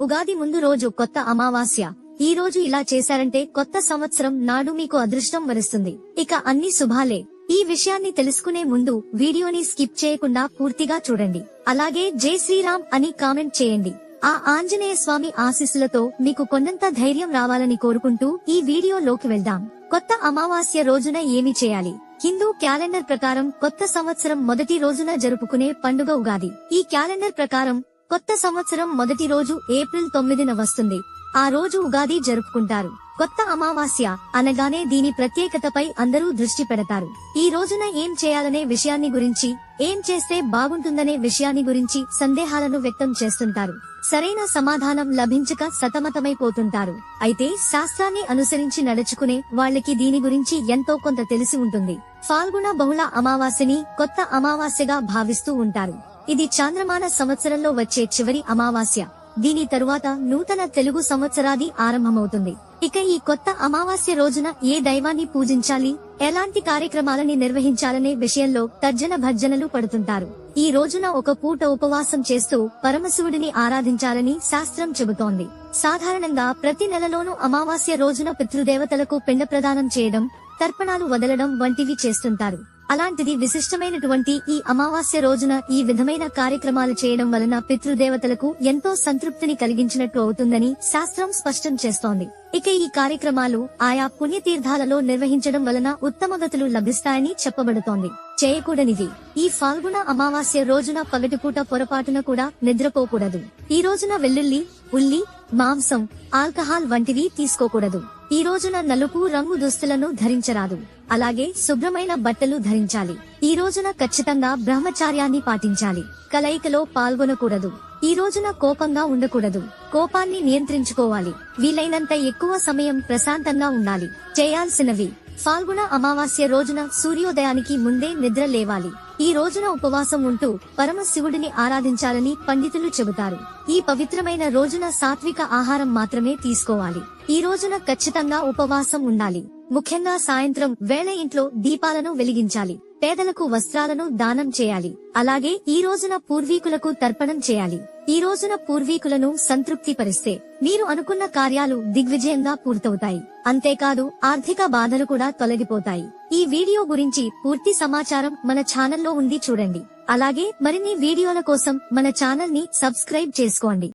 ఉగాది ముందు రోజు కొత్త అమావాస్య. ఈ రోజు ఇలా చేశారంటే కొత్త సంవత్సరం నాడు మీకు అదృష్టం వరిస్తుంది. ఇక అన్ని శుభాలే. ఈ విషయాన్ని తెలుసుకునే ముందు వీడియోని స్కిప్ చేయకుండా పూర్తిగా చూడండి. అలాగే జై శ్రీరామ్ అని కామెంట్ చేయండి. ఆ ఆంజనేయ స్వామి ఆశీస్సులతో మీకు కొన్నంత ధైర్యం రావాలని కోరుకుంటూ ఈ వీడియోలోకి వెళ్దాం. కొత్త అమావాస్య రోజున ఏమి చేయాలి? హిందూ క్యాలెండర్ ప్రకారం కొత్త సంవత్సరం మొదటి రోజున జరుపుకునే పండుగ ఉగాది. ఈ క్యాలెండర్ ప్రకారం కొత్త సంవత్సరం మొదటి రోజు ఏప్రిల్ తొమ్మిదిన వస్తుంది. ఆ రోజు ఉగాది జరుపుకుంటారు. కొత్త అమావాస్య అనగానే దీని ప్రత్యేకతపై అందరూ దృష్టి పెడతారు. ఈ రోజున ఏం చేయాలనే విషయాన్ని గురించి ఏం చేస్తే బాగుంటుందనే విషయాన్ని గురించి సందేహాలను వ్యక్తం చేస్తుంటారు. సరైన సమాధానం లభించక సతమతమైపోతుంటారు అయితే శాస్త్రాన్ని అనుసరించి నడుచుకునే వాళ్ళకి దీని గురించి ఎంతో కొంత తెలిసి ఉంటుంది. ఫాల్గుణ బహుళ అమావాస్యని కొత్త అమావాస్యగా భావిస్తూ ఉంటారు. ఇది చాంద్రమాన సంవత్సరంలో వచ్చే చివరి అమావాస్య. దీని తరువాత నూతన తెలుగు సంవత్సరాది ఆరంభమవుతుంది. ఇక ఈ కొత్త అమావాస్య రోజున ఏ దైవాన్ని పూజించాలి? ఎలాంటి కార్యక్రమాలని నిర్వహించాలనే విషయంలో తర్జన భర్జనలు పడుతుంటారు. ఈ రోజున ఒక పూట ఉపవాసం చేస్తూ పరమశివుడిని ఆరాధించాలని శాస్త్రం చెబుతోంది. సాధారణంగా ప్రతి నెలలోనూ అమావాస్య రోజున పితృదేవతలకు పిండ ప్రదానం చేయడం తర్పణాలు వదలడం వంటివి చేస్తుంటారు. అలాంటిది విశిష్టమైనటువంటి ఈ అమావాస్య రోజున ఈ విధమైన కార్యక్రమాలు చేయడం వలన పితృదేవతలకు ఎంతో సంతృప్తిని కలిగించినట్టు అవుతుందని శాస్త్రం స్పష్టం చేస్తోంది. ఇక ఈ కార్యక్రమాలు ఆయా పుణ్యతీర్థాలలో నిర్వహించడం వలన ఉత్తమగతులు లభిస్తాయని చెప్పబడుతోంది. చేయకూడనిది. ఈ ఫాల్గుణ అమావాస్య రోజున పగటిపూట పొరపాటున కూడా నిద్రపోకూడదు. ఈ రోజున వెల్లుల్లి ఉల్లి మాంసం ఆల్కహాల్ వంటివి తీసుకోకూడదు. ఈ రోజున నలుపు రంగు దుస్తులను ధరించరాదు. అలాగే శుభ్రమైన బట్టలు ధరించాలి. ఈ రోజున ఖచ్చితంగా బ్రహ్మచార్యాన్ని పాటించాలి. కలయికలో పాల్గొనకూడదు. ఈ రోజున కోపంగా ఉండకూడదు. కోపాన్ని నియంత్రించుకోవాలి. వీలైనంత ఎక్కువ సమయం ప్రశాంతంగా ఉండాలి. చేయాల్సినవి. ఫాల్గుణ అమావాస్య రోజున సూర్యోదయానికి ముందే నిద్ర లేవాలి. ఈ రోజున ఉపవాసం ఉంటూ పరమశివుడిని ఆరాధించాలని పండితులు చెబుతారు. ఈ పవిత్రమైన రోజున సాత్విక ఆహారం మాత్రమే తీసుకోవాలి. ఈ రోజున ఖచ్చితంగా ఉపవాసం ఉండాలి. ముఖ్యంగా సాయంత్రం వేళ ఇంట్లో దీపాలను వెలిగించాలి. పేదలకు వస్త్రాలను దానం చేయాలి. అలాగే ఈ రోజున పూర్వీకులకు తర్పణం చేయాలి. ఈ రోజున పూర్వీకులను సంతృప్తి పరిస్తే మీరు అనుకున్న కార్యాలు దిగ్విజయంగా పూర్తవుతాయి. అంతేకాదు ఆర్థిక బాధలు కూడా తొలగిపోతాయి. ఈ వీడియో గురించి పూర్తి సమాచారం మన ఛానల్లో ఉంది చూడండి. అలాగే మరిన్ని వీడియోల కోసం మన ఛానల్ని సబ్స్క్రైబ్ చేసుకోండి.